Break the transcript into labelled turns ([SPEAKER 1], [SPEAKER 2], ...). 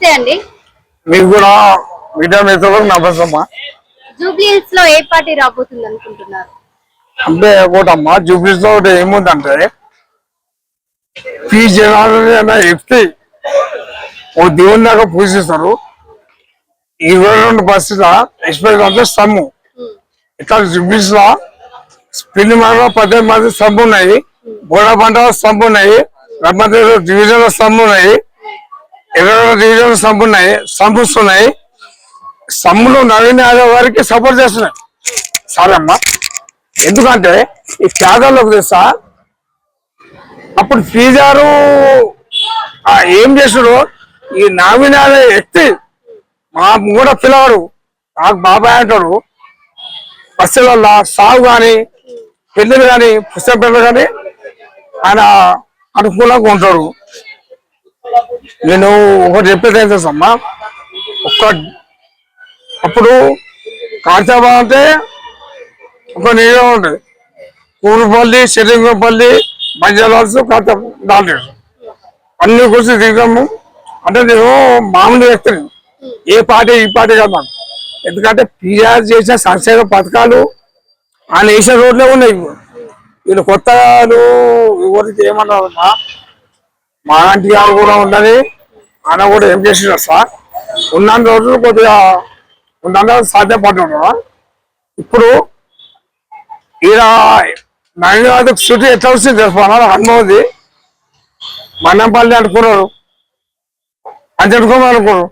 [SPEAKER 1] నమస్తే అండి.
[SPEAKER 2] మీకు కూడా మీడియా మిత్రులకు నమస్తమ్మా
[SPEAKER 1] జూబ్లీ హిల్స్లో ఏ పార్టీ రాబోతుంది అనుకుంటున్నారు?
[SPEAKER 2] అంటే ఒకటమ్మా జూబ్లీస్లో ఒకటి ఏముందంటే పీ జనాలని అన్న వ్యక్తి ఓ దేవుని దాకా పూజిస్తారు. ఇరవై రెండు బస్సుల ఎక్స్ప్రెస్ అంటే స్తంభం ఇట్లా జూబ్లీస్లో పిల్లి మండల పద్దెనిమిది మంది స్తంభం ఉన్నాయి బోడ పంట స్తంభం ఉన్నాయి రమ్మతి డివిజన్ స్తంభం ఉన్నాయి ఇరవై రెండు డివిజన్ స్తంభం ఉన్నాయి స్తంభస్ ఉన్నాయి నవీన్ యాదవ్ గారికి సపోర్ట్ చేస్తున్నాయి సరే అమ్మా ఎందుకంటే ఈ త్యాగాల్లోకి తెలుసా? అప్పుడు ఫీజారు ఏం చేసాడు ఈ నామినాల వ్యక్తి మా కూడా పిల్లవాడు నాకు బాబాయ్ అంటాడు బస్సులలో సాగు కానీ పెళ్ళిళ్ళు కానీ పుస్తక పిల్లలు కానీ ఆయన అనుకూలంగా ఉంటాడు. నేను ఒకటి చెప్పేది ఏం తెలుసమ్మా ఒక్క అప్పుడు కాంచాబా అంటే ఒక నియోజకం ఉంటుంది. కూరుపల్లి శరీరంపల్లి మంజలాల్స్ కాంత దాంట్లో. అన్ని కూర్చి దిగాము అంటే నేను మామూలు వ్యక్తిని ఏ పార్టీ ఈ పార్టీ కాదు ఎందుకంటే పిఆర్ చేసిన సంక్షేమ పథకాలు ఆయన వేసిన రోడ్లే ఉన్నాయి. వీళ్ళు కొత్తలు ఎవరికి ఏమన్నారమ్మా? మాలాంటి మా కూడా ఉన్నది. ఆయన కూడా ఏం చేసినారు సార్? ఉన్న రోజులు కొద్దిగా ఉన్న సాధ్యపడుతున్నా ఇప్పుడు ఈయన నవీనాథ్ శృతి ఎట్లా వస్తుంది తెలుసుకున్నారు హనుమతి మన్నంపల్లి అనుకున్నారు అంచెడుకోమని అనుకున్నారు